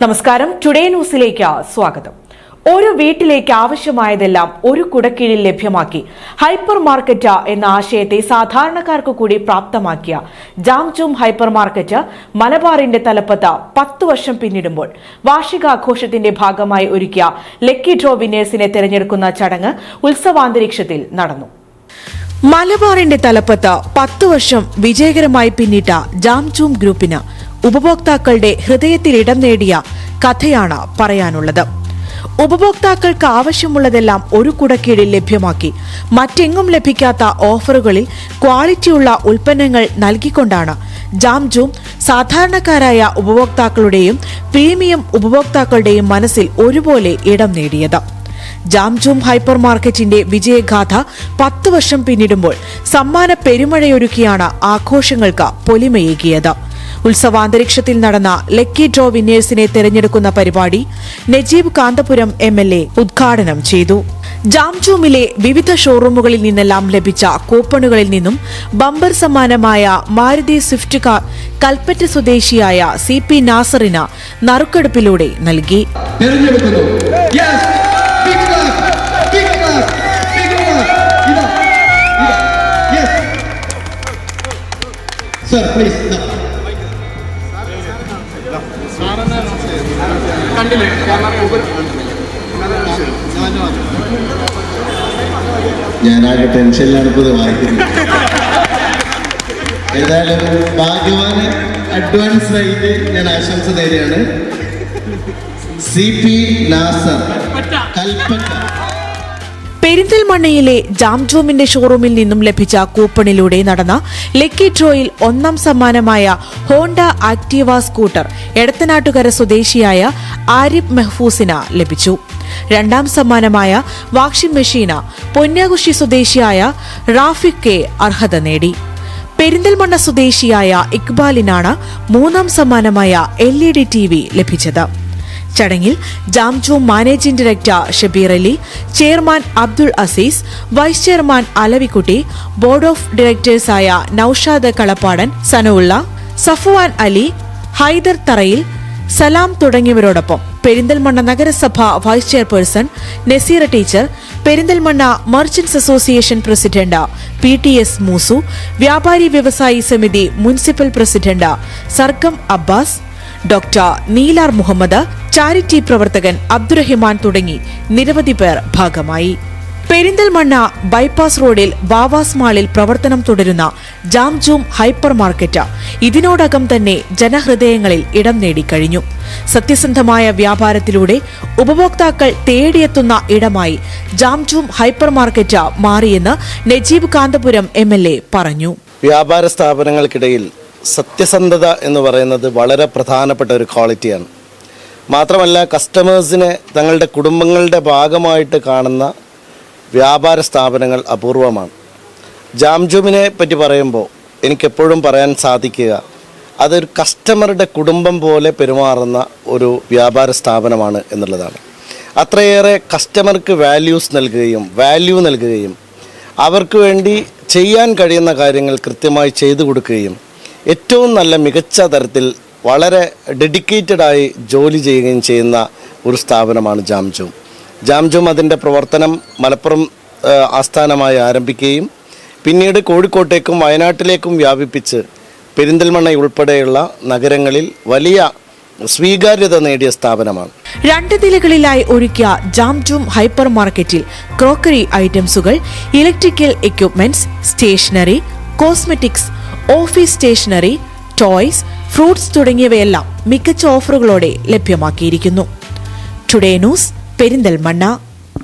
നമസ്കാരം. ടുഡേ ന്യൂസിലേക്ക് സ്വാഗതം. ഒരു വീട്ടിലേക്ക് ആവശ്യമായതെല്ലാം ഒരു കുടക്കീഴിൽ ലഭ്യമാക്കി. ഹൈപ്പർ മാർക്കറ്റ് എന്ന ആശയത്തെ സാധാരണക്കാർക്ക് കൂടി പ്രാപ്തമാക്കിയ ജാംചും ഹൈപ്പർ മാർക്കറ്റ് മലബാറിന്റെ തലപ്പത്ത് പത്ത് വർഷം പിന്നിടുമ്പോൾ വാർഷികാഘോഷത്തിന്റെ ഭാഗമായി ഒരുക്കിയ ലക്കി ഡ്രോ വിന്നേഴ്സിനെ തെരഞ്ഞെടുക്കുന്ന ചടങ്ങ് ഉത്സവാന്തരീക്ഷത്തിൽ നടന്നു. മലബാറിന്റെ തലപ്പത്ത് പത്ത് വർഷം വിജയകരമായി പിന്നിട്ട ജാംജൂം ഗ്രൂപ്പിന് ഉപഭോക്താക്കളുടെ ഹൃദയത്തിൽ ഇടം നേടിയ കഥയാണ് പറയാനുള്ളത്. ഉപഭോക്താക്കൾക്ക് ആവശ്യമുള്ളതെല്ലാം ഒരു കുടക്കീഴിൽ ലഭ്യമാക്കി മറ്റെങ്ങും ലഭിക്കാത്ത ഓഫറുകളിൽ ക്വാളിറ്റിയുള്ള ഉൽപ്പന്നങ്ങൾ നൽകിക്കൊണ്ടാണ് ജാംജൂം സാധാരണക്കാരായ ഉപഭോക്താക്കളുടെയും പ്രീമിയം ഉപഭോക്താക്കളുടെയും മനസ്സിൽ ഒരുപോലെ ഇടം നേടിയത്. ജാംജൂം ഹൈപ്പർ മാർക്കറ്റിന്റെ വിജയഗാഥ പത്ത് വർഷം പിന്നിടുമ്പോൾ സമ്മാന പെരുമഴയൊരുക്കിയാണ് ആഘോഷങ്ങൾക്ക് പൊലിമയേകിയത്. ഉത്സവാന്തരീക്ഷത്തിൽ നടന്ന ലക്കി ഡ്രോ വിന്നേഴ്സിനെ തെരഞ്ഞെടുക്കുന്ന പരിപാടി നജീബ് കാന്തപുരം എം ഉദ്ഘാടനം ചെയ്തു. ജാംജൂമിലെ വിവിധ ഷോറൂമുകളിൽ നിന്നെല്ലാം ലഭിച്ച കൂപ്പണുകളിൽ നിന്നും ബമ്പർ സമ്മാനമായ മാരുതി സ്വിഫ്റ്റ് കാർ കൽപ്പറ്റ സ്വദേശിയായ സി പി നാസറിന് നറുക്കെടുപ്പിലൂടെ നൽകി. ഞാനാകെ ടെൻഷനിലാണ് ഇപ്പോൾ വായിക്കുന്നത്. ഏതായാലും ഭാഗ്യവാന് അഡ്വാൻസ് ആയിട്ട് ഞാൻ ആശംസ നേരെയാണ് സി പി നാസർ കൽപ്പറ്റ. പെരിന്തൽമണ്ണയിലെ ജാംജോമിന്റെ ഷോറൂമിൽ നിന്നും ലഭിച്ച കൂപ്പണിലൂടെ നടന്ന ലക്കി ഡ്രോയിൽ ഒന്നാം സമ്മാനമായ ഹോണ്ട ആക്ടീവ സ്കൂട്ടർ എടത്തനാട്ടുകര സ്വദേശിയായ ആരിഫ് മെഹ്ഫൂസിന് ലഭിച്ചു. രണ്ടാം സമ്മാനമായ വാഷിംഗ് മെഷീന പൊന്നാകുഷി സ്വദേശിയായ റാഫിക് കെ അർഹത നേടി. പെരിന്തൽമണ്ണ സ്വദേശിയായ ഇക്ബാലിനാണ് മൂന്നാം സമ്മാനമായ L E D T V ലഭിച്ചത്. ചടങ്ങിൽ Jamjoom managing director Shabeer Ali chairman Abdul Azeez vice chairman Alavikutty board of ഡയറക്ടേഴ്സായ Noushad Kalappadan സനവുള്ള Safuvan Ali Haider Tharayil Salam തുടങ്ങിയവരോടൊപ്പം പെരിന്തൽമണ്ണ നഗരസഭ vice chairperson Naseera teacher Perinthalmanna merchants association president P T S Moosu വ്യാപാരി വ്യവസായി സമിതി municipal president Sargam Abbas doctor Neelar Muhammad charity പ്രവർത്തകൻ അബ്ദുറഹിമാൻ തുടങ്ങി നിരവധി പേർ ഭാഗമായി. പെരിന്തൽമണ്ണ ബൈപ്പാസ് റോഡിൽ വാവാസ് മാളിൽ പ്രവർത്തനം തുടരുന്ന ജാംജൂം ഹൈപ്പർ മാർക്കറ്റ് ഇതിനോടകം തന്നെ ജനഹൃദയങ്ങളിൽ ഇടം നേടിക്കഴിഞ്ഞു. സത്യസന്ധമായ വ്യാപാരത്തിലൂടെ ഉപഭോക്താക്കൾ തേടിയെത്തുന്ന ഇടമായി ജാംജൂം ഹൈപ്പർ മാർക്കറ്റ് മാറിയെന്ന് നജീബ് കാന്തപുരം എം പറഞ്ഞു. വ്യാപാര സ്ഥാപനങ്ങൾക്കിടയിൽ സത്യസന്ധത എന്ന് പറയുന്നത് വളരെ പ്രധാനപ്പെട്ട ഒരു ക്വാളിറ്റിയാണ്. മാത്രമല്ല കസ്റ്റമേഴ്സിനെ തങ്ങളുടെ കുടുംബങ്ങളുടെ ഭാഗമായിട്ട് കാണുന്ന വ്യാപാര സ്ഥാപനങ്ങൾ അപൂർവമാണ്. ജാംജുമിനെ പറ്റി പറയുമ്പോൾ എനിക്കെപ്പോഴും പറയാൻ സാധിക്കുക അതൊരു കസ്റ്റമറുടെ കുടുംബം പോലെ പെരുമാറുന്ന ഒരു വ്യാപാര സ്ഥാപനമാണ് എന്നുള്ളതാണ്. അത്രയേറെ കസ്റ്റമർക്ക് വാല്യൂസ് നൽകുകയും വാല്യൂ നൽകുകയും അവർക്ക് വേണ്ടി ചെയ്യാൻ കഴിയുന്ന കാര്യങ്ങൾ കൃത്യമായി ചെയ്തു കൊടുക്കുകയും ഏറ്റവും നല്ല മികച്ച തരത്തിൽ വളരെ ഡെഡിക്കേറ്റഡായി ജോലി ചെയ്യുകയും ചെയ്യുന്ന ഒരു സ്ഥാപനമാണ് ജാംജൂം. ജാംജൂം അതിന്റെ പ്രവർത്തനം മലപ്പുറം ആസ്ഥാനമായി ആരംഭിക്കുകയും പിന്നീട് കോഴിക്കോട്ടേക്കും വയനാട്ടിലേക്കും വ്യാപിപ്പിച്ച് പെരിന്തൽമണ്ണ ഉൾപ്പെടെയുള്ള നഗരങ്ങളിൽ വലിയ സ്വീകാര്യത നേടിയ സ്ഥാപനമാണ്. രണ്ട് നിലകളിലായി ഒരുക്കിയ ജാംജൂം ഹൈപ്പർ മാർക്കറ്റിൽ crockery ഐറ്റംസുകൾ electrical equipments stationery cosmetics office stationery toys fruits തുടങ്ങിയവയെല്ലാം മികച്ച ഓഫറുകളോടെ ലഭ്യമാക്കിയിരിക്കുന്നു. Today news Perinthalmanna.